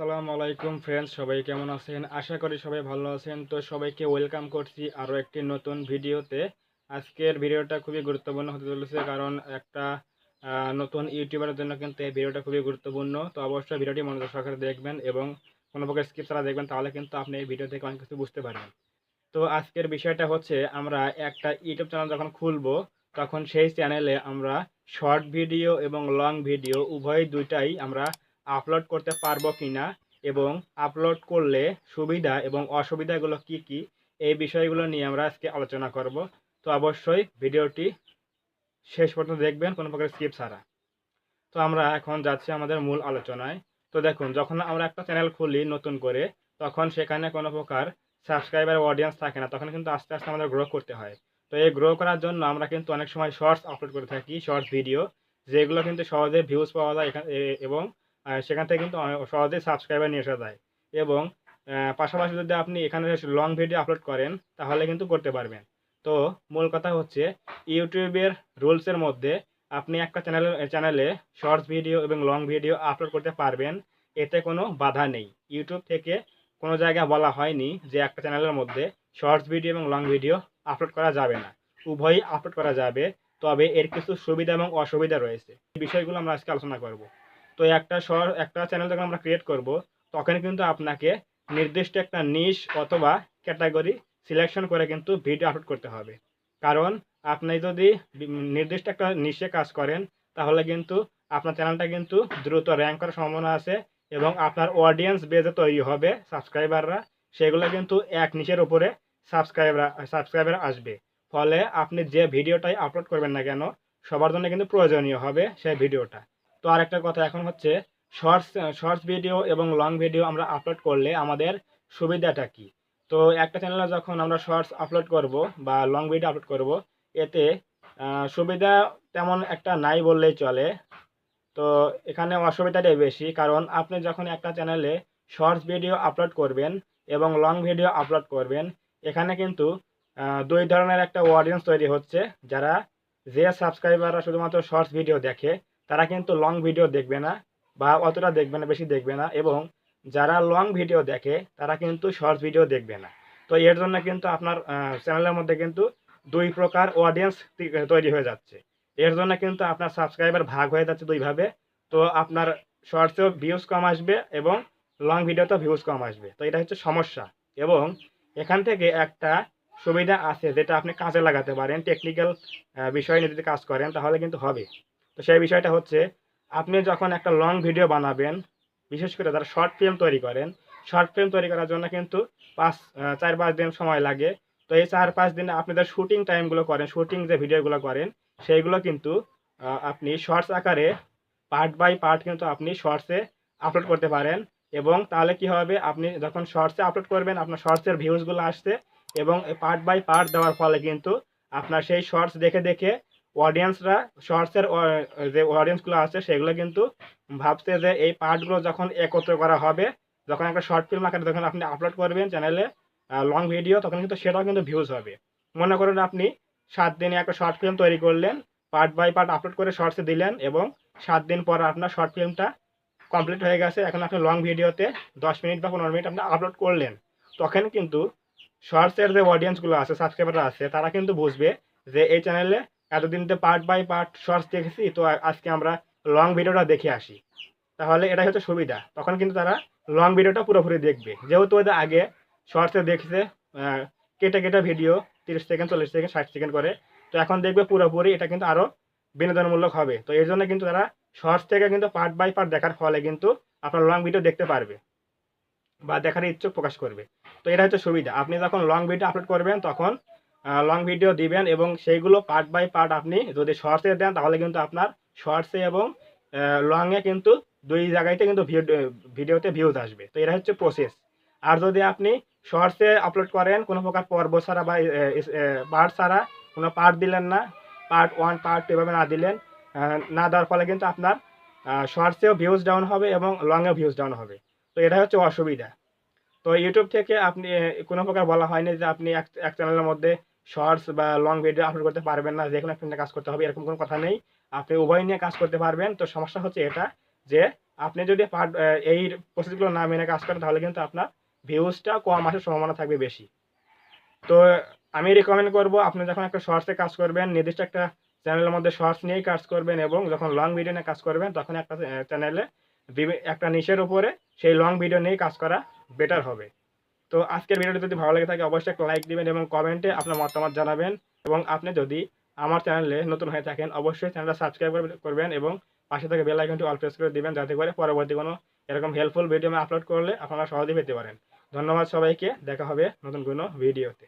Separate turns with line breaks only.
আসসালামু আলাইকুম ফ্রেন্ডস সবাই কেমন আছেন? আশা করি সবাই ভালো আছেন। তো সবাইকে ওয়েলকাম করছি আরও একটি নতুন ভিডিওতে। আজকের ভিডিওটা খুবই গুরুত্বপূর্ণ হতে চলেছে কারণ একটা নতুন ইউটিউবারের জন্য কিন্তু এই ভিডিওটা খুবই গুরুত্বপূর্ণ। তো অবশ্যই ভিডিওটি মনোযোগ সহকারে দেখবেন এবং কোনো প্রকার স্কিপ ছাড়া দেখবেন, তাহলে কিন্তু আপনি এই ভিডিও থেকে অনেক কিছু বুঝতে পারবেন। তো আজকের বিষয়টা হচ্ছে, আমরা একটা ইউটিউব চ্যানেল যখন খুলবো, তখন সেই চ্যানেলে আমরা শর্ট ভিডিও এবং লং ভিডিও উভয় দুইটাই আমরা আপলোড করতে পারব কি না এবং আপলোড করলে সুবিধা এবং অসুবিধাগুলো কি কি, এই বিষয়গুলো নিয়ে আমরা আজকে আলোচনা করব। তো অবশ্যই ভিডিওটি শেষ পর্যন্ত দেখবেন, কোনো প্রকার স্কিপ ছাড়া। তো আমরা এখন যাচ্ছি আমাদের মূল আলোচনায়। তো দেখুন, যখন আমরা একটা চ্যানেল খুলি নতুন করে, তখন সেখানে কোনো প্রকার সাবস্ক্রাইবার অডিয়েন্স থাকে না, তখন কিন্তু আস্তে আস্তে আমাদের গ্রো করতে হয়। তো এই গ্রো করার জন্য আমরা কিন্তু অনেক সময় শর্টস আপলোড করে থাকি শর্টস ভিডিও যেগুলো কিন্তু সহজে ভিউজ পাওয়া যায় এখানে এবং সেখান থেকে কিন্তু সহজেই সাবস্ক্রাইবার নিয়ে আসা যায়। এবং পাশাপাশি যদি আপনি এখানে লং ভিডিও আপলোড করেন, তাহলে কিন্তু করতে পারবেন। তো, মূল কথা হচ্ছে ইউটিউবের রুলসের মধ্যে আপনি একটা চ্যানেল চ্যানেলে শর্টস ভিডিও এবং লং ভিডিও আপলোড করতে পারবেন। এতে কোনো বাধা নেই। ইউটিউব থেকে কোনো জায়গায় বলা হয়নি যে একটা চ্যানেলের মধ্যে শর্টস ভিডিও এবং লং ভিডিও আপলোড করা যাবে না। উভয়ই আপলোড করা যাবে। তবে এর কিছু সুবিধা এবং অসুবিধা রয়েছে। এই বিষয়গুলো আমরা আজকে আলোচনা করব। তো একটা শর একটা চ্যানেল যখন আমরা ক্রিয়েট করব, তখন কিন্তু আপনাকে নির্দিষ্ট একটা নিশ অথবা ক্যাটাগরি সিলেকশন করে কিন্তু ভিডিও আপলোড করতে হবে। কারণ আপনি যদি নির্দিষ্ট একটা নিশে কাজ করেন, তাহলে কিন্তু আপনার চ্যানেলটা কিন্তু দ্রুত র্যাঙ্ক করার সম্ভাবনা আছে এবং আপনার অডিয়েন্স বেজে তৈরি হবে সাবস্ক্রাইবাররা সেগুলো কিন্তু এক নিশের উপরে সাবস্ক্রাইবার সাবস্ক্রাইবার আসবে। ফলে আপনি যে ভিডিওটাই আপলোড করবেন না কেন, সবার জন্য কিন্তু প্রয়োজনীয় হবে সেই ভিডিওটা তো আর একটা কথা, এখন হচ্ছে শর্টস শর্টস ভিডিও এবং লং ভিডিও আমরা আপলোড করলে আমাদের সুবিধাটা কি? তো একটা চ্যানেলে যখন আমরা শর্টস আপলোড করব বা লং ভিডিও আপলোড করব, এতে সুবিধা তেমন একটা নাই বললেই চলে। তো এখানে অসুবিধাটাই বেশি, কারণ আপনি যখন একটা চ্যানেলে শর্টস ভিডিও আপলোড করবেন এবং লং ভিডিও আপলোড করবেন, এখানে কিন্তু দুই ধরনের একটা অডিয়েন্স তৈরি হচ্ছে। যারা যে সাবস্ক্রাইবাররা শুধুমাত্র শর্টস ভিডিও দেখে তারা কিন্তু লং ভিডিও দেখবে না বা অতটা দেখবে না, বেশি দেখবে না এবং যারা লং ভিডিও দেখে, তারা কিন্তু শর্ট ভিডিও দেখবে না। তো এর জন্য কিন্তু আপনার চ্যানেলের মধ্যে কিন্তু দুই প্রকার অডিয়েন্স তৈরি হয়ে যাচ্ছে। এর জন্য কিন্তু আপনার সাবস্ক্রাইবার ভাগ হয়ে যাচ্ছে দুইভাবে। তো আপনার শর্টসেও ভিউজ কম আসবে এবং লং ভিডিওতেও ভিউজ কম আসবে। তো এটা হচ্ছে সমস্যা। এবং এখান থেকে একটা সুবিধা আছে যেটা আপনি কাজে লাগাতে পারেন টেকনিক্যাল বিষয় নিয়ে যদি কাজ করেন, তাহলে কিন্তু হবে। তো সেই বিষয়টা হচ্ছে, আপনি যখন একটা লং ভিডিও বানাবেন, বিশেষ করে যারা শর্ট ফিল্ম তৈরি করেন শর্ট ফিল্ম তৈরি করার জন্য কিন্তু পাঁচ চার পাঁচ দিন সময় লাগে। তো এই চার পাঁচ দিনে আপনি যে শুটিং টাইমগুলো করেন শুটিং যে ভিডিওগুলো করেন, সেইগুলো কিন্তু আপনি শর্টস আকারে পার্ট বাই পার্ট কিন্তু আপনি শর্টসে আপলোড করতে পারেন এবং তাহলে কি হবে, আপনি যখন শর্টসে আপলোড করবেন, আপনার শর্টসের ভিউজগুলো আসছে এবং পার্ট বাই পার্ট দেওয়ার ফলে কিন্তু আপনার সেই শর্টস দেখে দেখে অডিয়েন্সরা শর্টসের যে অডিয়েন্সগুলো আছে, সেগুলো কিন্তু ভাবছে যে এই পার্টগুলো যখন একত্র করা হবে, যখন একটা শর্ট ফিল্ম আকারে যখন আপনি আপলোড করবেন চ্যানেলে লং ভিডিও তখন কিন্তু সেটাও কিন্তু ভিউজ হবে। মনে করেন আপনি সাত দিনে একটা শর্ট ফিল্ম তৈরি করলেন পার্ট বাই পার্ট আপলোড করে শর্টসে দিলেন এবং সাত দিন পর আপনার শর্ট ফিল্মটা কমপ্লিট হয়ে গেছে, এখন আপনি লং ভিডিওতে দশ মিনিট বা পনেরো মিনিট আপনি আপলোড করলেন, তখন কিন্তু শর্টসের যে অডিয়েন্সগুলো আছে সাবস্ক্রাইবাররা আছে, তারা কিন্তু বুঝবে যে এই চ্যানেলে এতদিনতে পার্ট বাই পার্ট শর্টস দেখেছি, তো আজকে আমরা লং ভিডিওটা দেখে আসি। তাহলে এটাই হচ্ছে সুবিধা। তখন কিন্তু তারা লং ভিডিওটা পুরোপুরি দেখবে। যেহেতু ওদের আগে শর্টসে দেখছে কেটে কেটে ভিডিও তিরিশ সেকেন্ড চল্লিশ সেকেন্ড ষাট সেকেন্ড করে। তো এখন দেখবে পুরোপুরি এটা কিন্তু আরও বিনোদনমূলক হবে। তো এর জন্য কিন্তু তারা শর্টস থেকে কিন্তু পার্ট বাই পার্ট দেখার ফলে কিন্তু আপনার লং ভিডিও দেখতে পারবে বা দেখার ইচ্ছুক প্রকাশ করবে। তো এটা হচ্ছে সুবিধা। আপনি যখন লং ভিডিও আপলোড করবেন, তখন লং ভিডিও দিবেন এবং সেইগুলো পার্ট বাই পার্ট আপনি যদি শর্টসে দেন, তাহলে কিন্তু আপনার শর্টসে এবং লংয়ে কিন্তু দুই জায়গাইতে কিন্তু ভিডিওতে ভিউজ আসবে। তো এটা হচ্ছে প্রসেস আর যদি আপনি শর্টসে আপলোড করেন, কোনো প্রকার পর্ব ছাড়া বা পার্ট ছাড়া, কোনো পার্ট দিলেন না পার্ট ওয়ান পার্ট টু এভাবে না দিলেন না দেওয়ার ফলে কিন্তু আপনার শর্টসেও ভিউজ ডাউন হবে এবং লংয়েও ভিউজ ডাউন হবে। তো এটা হচ্ছে অসুবিধা। তো ইউটিউব থেকে আপনি কোনো প্রকার বলা হয়নি যে আপনি এক চ্যানেলের মধ্যে শর্টস বা লং ভিডিও আপলোড করতে পারবেন না যে কোনো একটা কাজ করতে হবে, এরকম কোনো কথা নেই। আপনি উভয় নিয়ে কাজ করতে পারবেন। তো সমস্যা হচ্ছে এটা যে, আপনি যদি এই প্রসেসগুলো না মেনে কাজ করেন, তাহলে কিন্তু আপনার ভিউজটা কম আসার সম্ভাবনা থাকবে বেশি। তো আমি রেকমেন্ড করব, আপনি যখন একটা শর্টসে কাজ করবেন, নির্দিষ্ট একটা চ্যানেলের মধ্যে শর্টস নিয়েই কাজ করবেন এবং যখন লং ভিডিও নিয়ে কাজ করবেন, তখন একটা চ্যানেলে একটা নিশের উপরে সেই লং ভিডিও নিয়ে কাজ করা বেটার হবে। তো আজকের ভিডিওটি যদি ভালো লাগে থাকে, অবশ্যই একটা লাইক দিবেন এবং কমেন্টে আপনার মতামত জানাবেন। এবং আপনি যদি আমার চ্যানেলে নতুন হয়ে থাকেন, অবশ্যই চ্যানেলটা সাবস্ক্রাইব করবেন এবং পাশে থেকে বেল আইকনটি অল প্রেস করে দেবেন, যাতে করে পরবর্তী কোনো এরকম হেল্পফুল ভিডিও আমি আপলোড করলে আপনারা সহজেই পেতে পারেন। ধন্যবাদ সবাইকে, দেখা হবে নতুন কোনো ভিডিওতে